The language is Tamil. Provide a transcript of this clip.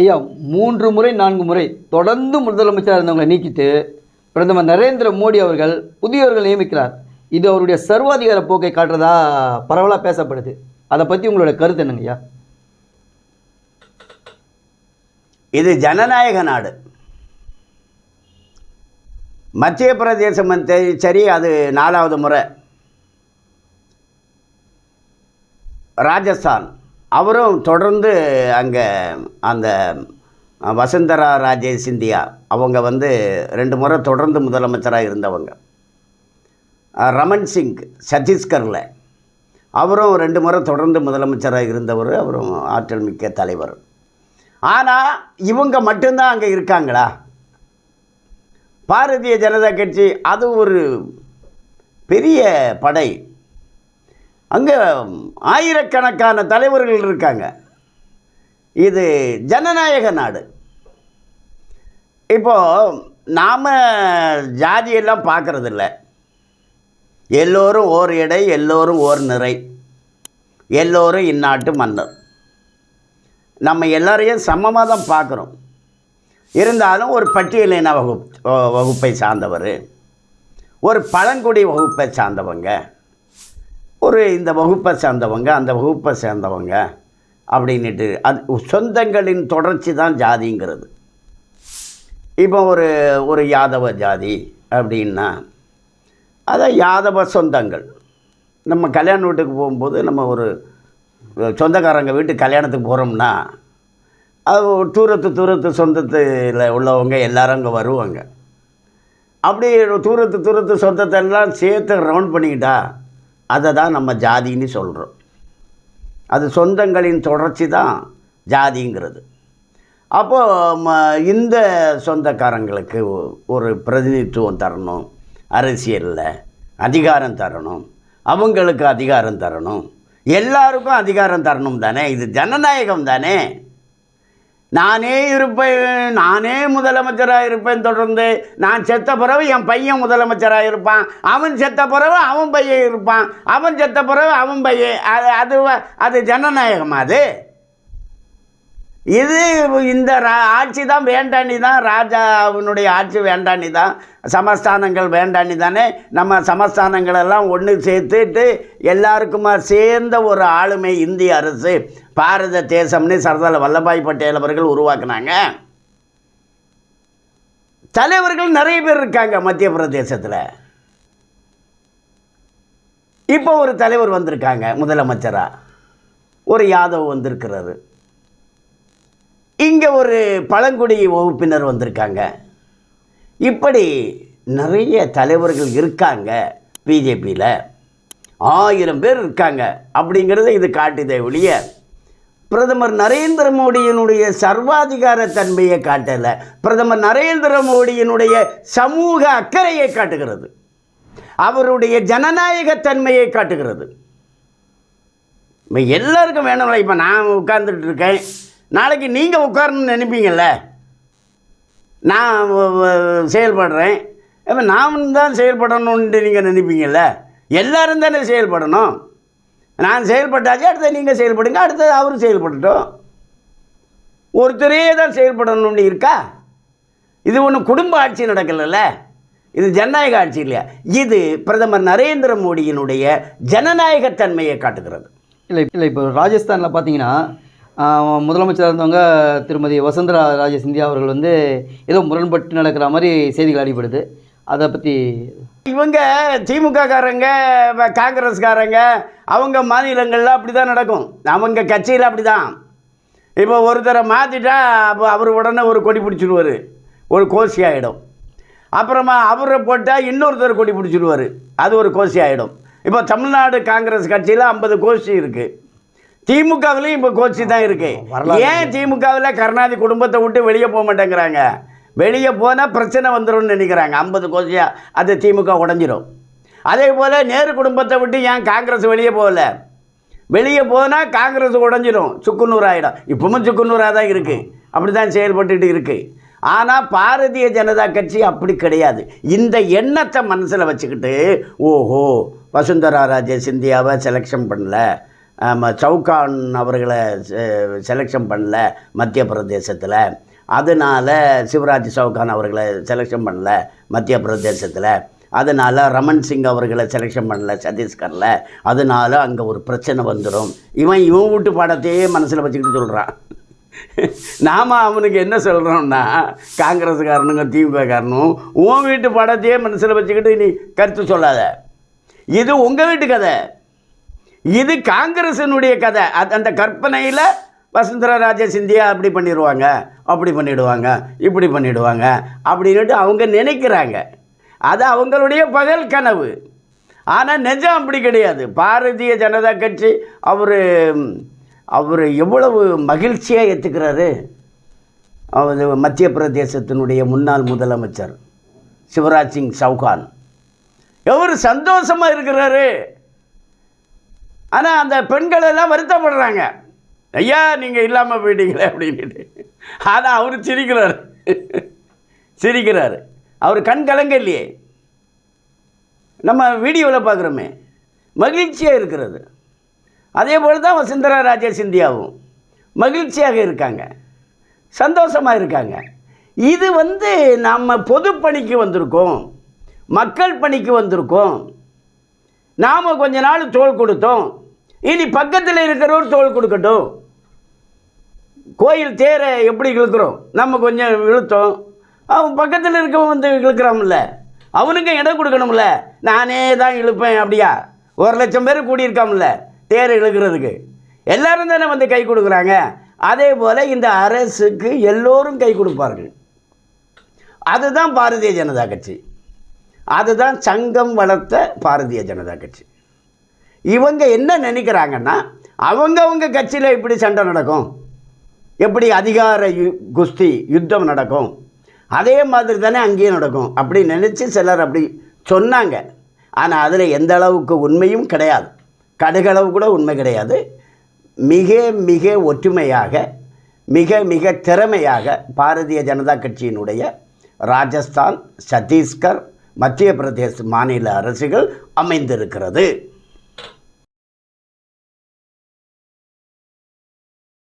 ஐயா மூன்று முறை நான்கு முறை தொடர்ந்து முதலமைச்சராக இருந்தவங்களை நீக்கிட்டு பிரதமர் நரேந்திர மோடி அவர்கள் புதியவர்கள் நியமிக்கிறார். இது அவருடைய சர்வாதிகார போக்கை காட்டுறதா பரவலாக பேசப்படுது. அதை பற்றி உங்களோட கருத்து என்னங்கய்யா இது ஜனநாயக நாடு. மத்திய பிரதேசம் சரி அது நாலாவது முறை. ராஜஸ்தான். அவரும் தொடர்ந்து அங்கே அந்த வசுந்தரா ராஜே சிந்தியா அவங்க வந்து ரெண்டு முறை தொடர்ந்து முதலமைச்சராக இருந்தவங்க. ரமன் சிங் சத்தீஸ்கரில். அவரும் ரெண்டு முறை தொடர்ந்து முதலமைச்சராக இருந்தவர் அவரும் ஆற்றல் மிக்க தலைவர். ஆனால் இவங்க மட்டும்தான் அங்கே இருக்காங்களா? பாரதிய ஜனதா கட்சி அது ஒரு பெரிய படை. அங்கே ஆயிரக்கணக்கான தலைவர்கள் இருக்காங்க. இது ஜனநாயக நாடு. இப்போது நாம் ஜாதியெல்லாம் பார்க்கறதில்ல எல்லோரும் ஓர் இடை எல்லோரும் ஓர் நிறை. எல்லோரும் இந்நாட்டு மன்னர். நம்ம எல்லாரையும் சமமாக தான் பார்க்குறோம் இருந்தாலும் ஒரு பட்டியலின வகுப் வகுப்பை சார்ந்தவர் ஒரு பழங்குடி வகுப்பை சார்ந்தவங்க ஒரு இந்த வகுப்பை சேர்ந்தவங்க அந்த வகுப்பை சேர்ந்தவங்க அப்படின்ட்டு அது சொந்தங்களின் தொடர்ச்சி தான் ஜாதிங்கிறது. இப்போ ஒரு ஒரு யாதவ ஜாதி அப்படின்னா அதான் யாதவ சொந்தங்கள். நம்ம கல்யாண வீட்டுக்கு போகும்போது நம்ம ஒரு சொந்தக்காரங்க வீட்டு கல்யாணத்துக்கு போகிறோம்னா அது ஒரு தூரத்து தூரத்து சொந்தத்தில் உள்ளவங்க எல்லாரும் அங்கே வருவாங்க. அப்படி தூரத்து தூரத்து சொந்தத்தை எல்லாம் சேர்த்து ரவுண்ட் பண்ணிக்கிட்டா அதை தான் நம்ம ஜாதின்னு சொல்கிறோம் அது சொந்தங்களின் தொடர்ச்சி தான் ஜாதிங்கிறது. அப்போது இந்த சொந்தக்காரங்களுக்கு ஒ- ஒரு பிரதிநிதித்துவம் தரணும். அரசியலில் அதிகாரம் தரணும். அவங்களுக்கு அதிகாரம் தரணும். எல்லாருக்கும் அதிகாரம் தரணும் தானே? இது ஜனநாயகம் தானே? நானே இருப்பேன் நானே முதலமைச்சராக இருப்பேன் தொடர்ந்து. நான் செத்த பிறகு என் பையன் முதலமைச்சராக இருப்பான். அவன் செத்த பிறகு அவன் பையன் இருப்பான். அவன் செத்த பிறகு அவன் பையன். அது அது அது ஜனநாயகமா அது? இது இந்த ரா ஆட்சி தான் வேண்டாண்டி தான் ராஜாவினுடைய ஆட்சி வேண்டாண்டி தான் சமஸ்தானங்கள் வேண்டாண்டி தானே. நம்ம சமஸ்தானங்களெல்லாம் ஒன்று சேர்த்துட்டு எல்லாருக்குமா சேர்ந்த ஒரு ஆளுமை இந்திய அரசு. பாரத தேசம்னு சர்தார் வல்லபாய் பட்டேல் அவர்கள் உருவாக்குனாங்க. தலைவர்கள் நிறைய பேர் இருக்காங்க மத்திய பிரதேசத்தில். இப்போ ஒரு தலைவர் வந்திருக்காங்க முதலமைச்சராக ஒரு யாதவ் வந்திருக்கிறாரு. இங்கே ஒரு பழங்குடி வகுப்பினர் வந்திருக்காங்க. இப்படி நிறைய தலைவர்கள் இருக்காங்க பிஜேபியில். ஆயிரம் பேர் இருக்காங்க அப்படிங்கிறத இது காட்டுதே ஒழிய பிரதமர் நரேந்திர மோடியினுடைய சர்வாதிகார தன்மையை காட்டலை. பிரதமர் நரேந்திர மோடியினுடைய சமூக அக்கறையை காட்டுகிறது. அவருடைய ஜனநாயக தன்மையை காட்டுகிறது. இப்போ எல்லாருக்கும் வேணும்ல இப்போ நான் உட்கார்ந்துட்டு இருக்கேன். நாளைக்கு நீங்கள் உட்காரணும்னு நினைப்பீங்கள்ல நான் செயல்படுறேன். இப்போ நான் தான் செயல்படணும்ன்ட்டு நீங்கள் நினைப்பீங்கள்ல எல்லாரும் தானே செயல்படணும். நான் செயல்பட்டாச்சு அடுத்து நீங்கள் செயல்படுங்க அடுத்தது அவரும் செயல்படட்டும். ஒருத்தரே தான் செயல்படணும்னு இருக்கா? இது ஒன்றும் குடும்ப ஆட்சி நடக்கலைல்ல? இது ஜனநாயக ஆட்சி இல்லையா? இது பிரதமர் நரேந்திர மோடியினுடைய ஜனநாயகத்தன்மையை காட்டுகிறது. இல்லை இல்லை இப்போ ராஜஸ்தானில் பார்த்தீங்கன்னா முதலமைச்சராக இருந்தவங்க திருமதி வசுந்தரா ராஜே சிந்தியா அவர்கள் வந்து ஏதோ முரண்பட்டு நடக்கிற மாதிரி செய்திகள் அடிபடுது. அதை பற்றி இவங்க திமுக காரங்க காங்கிரஸ்காரங்க அவங்க மாநிலங்களில் அப்படி தான் நடக்கும். அவங்க கட்சியில் அப்படி தான் இப்போ ஒருத்தரை மாற்றிட்டா அப்போ அவர் உடனே ஒரு கொடி பிடிச்சிடுவார். ஒரு கோஷி ஆகிடும் அப்புறமா அவரை போட்டால் இன்னொருத்தர் கொடி பிடிச்சிடுவார். அது ஒரு கோஷி ஆகிடும் இப்போ தமிழ்நாடு காங்கிரஸ் கட்சியில் ஐம்பது கோஷ்டி இருக்குது திமுகவிலையும் இப்போ கோஷ்டி தான் இருக்கு. ஏன் திமுகவில் கருணாநிதி குடும்பத்தை விட்டு வெளியே போக மாட்டேங்கிறாங்க? வெளியே போனால் பிரச்சனை வந்துரும்னு நினைக்கிறாங்க. ஐம்பது கோஷ்டியா அது திமுக உடஞ்சிரும். அதே போல் நேரு குடும்பத்தை விட்டு ஏன் காங்கிரஸ் வெளியே போகல? வெளியே போனால் காங்கிரஸ் உடஞ்சிரும். சுக்குநூறு ஆகிடும் இப்பவும் சுக்குநூறாக தான் இருக்குது அப்படி தான் செயல்பட்டுட்டு இருக்குது ஆனால் பாரதிய ஜனதா கட்சி அப்படி கிடையாது. இந்த எண்ணத்தை மனசில் வச்சுக்கிட்டு ஓஹோ வசுந்தரா ராஜே சிந்தியாவை செலெக்ஷன் பண்ணல. சவுகான் அவர்களை செலெக்ஷன் பண்ணல மத்திய பிரதேசத்தில். அதனால் சிவராஜ் சவுகான் அவர்களை செலெக்ஷன் பண்ணல மத்திய பிரதேசத்தில். அதனால் ரமன் சிங் அவர்களை செலெக்ஷன் பண்ணல சத்தீஸ்கரில். அதனால் அங்கே ஒரு பிரச்சனை வந்துடும் இவன் இவன் வீட்டு பாடத்தையே மனசில் வச்சுக்கிட்டு சொல்கிறான் நாம் அவனுக்கு என்ன சொல்கிறோம்னா காங்கிரஸுக்காரனுங்க திமுககாரனும் உன் வீட்டு படத்தையே மனசில் வச்சுக்கிட்டு நீ கருத்து சொல்லாத. இது உங்கள் வீட்டு கதை. இது காங்கிரஸினுடைய கதை. அது அந்த கற்பனையில் வசுந்தரா ராஜே சிந்தியா அப்படி பண்ணிடுவாங்க அப்படி பண்ணிடுவாங்க இப்படி பண்ணிடுவாங்க அப்படின்ட்டு அவங்க நினைக்கிறாங்க. அது அவங்களுடைய பகல் கனவு. ஆனால் நிஜம் அப்படி கிடையாது. பாரதிய ஜனதா கட்சி அவர் அவர் எவ்வளவு மகிழ்ச்சியாக ஏற்றுக்கிறாரு அவர் மத்திய பிரதேசத்தினுடைய முன்னாள் முதலமைச்சர் சிவராஜ் சிங் சவுகான் எவர் சந்தோஷமாக இருக்கிறாரு? ஆனால் அந்த பெண்கள் எல்லாம் வருத்தப்படுறாங்க. ஐயா நீங்கள் இல்லாமல் போயிட்டீங்களே அப்படின்ட்டு ஆனால் அவர் சிரிக்கிறார். சிரிக்கிறார். அவர் கண் கலங்க இல்லையே. நம்ம வீடியோவில் பார்க்குறோமே மகிழ்ச்சியாக இருக்கிறது. அதே போல் தான் வசுந்தரா ராஜே சிந்தியாவும் மகிழ்ச்சியாக இருக்காங்க. சந்தோஷமாக இருக்காங்க. இது வந்து நம்ம பொதுப்பணிக்கு வந்திருக்கோம். மக்கள் பணிக்கு வந்திருக்கோம். நாம் கொஞ்ச நாள் தோல் கொடுத்தோம். இனி பக்கத்தில் இருக்கிறவர் தோல் கொடுக்கட்டும். கோயில் தேரை எப்படி இழுக்கிறோம்? நம்ம கொஞ்சம் இழுத்தோம். அவன் பக்கத்தில் இருக்கவன் வந்து இழுக்கிறான்ல. அவனுக்கு இடம் கொடுக்கணும்ல. நானே தான் இழுப்பேன் அப்படியா? ஒரு லட்சம் பேர் கூடியிருக்காம்ல தேரை இழுக்கிறதுக்கு. எல்லாரும் தானே வந்து கை கொடுக்குறாங்க. அதே போல் இந்த அரசுக்கு எல்லோரும் கை கொடுப்பார்கள். அதுதான் பாரதிய ஜனதா கட்சி. அதுதான் சங்கம் வளர்த்த பாரதிய ஜனதா கட்சி. இவங்க என்ன நினைக்கிறாங்கன்னா அவங்கவங்க கட்சியில் இப்படி சண்டை நடக்கும். எப்படி அதிகார யு குஸ்தி யுத்தம் நடக்கும். அதே மாதிரி தானே அங்கேயும் நடக்கும். அப்படி நினச்சி சிலர் அப்படி சொன்னாங்க. ஆனால் அதில் எந்த அளவுக்கு உண்மையும் கிடையாது. கடுகளவு கூட உண்மை கிடையாது. மிக மிக ஒற்றுமையாக மிக மிக திறமையாக பாரதிய ஜனதா கட்சியினுடைய ராஜஸ்தான் சத்தீஸ்கர் மத்திய பிரதேச மாநில அரசுகள் அமைந்திருக்கிறது.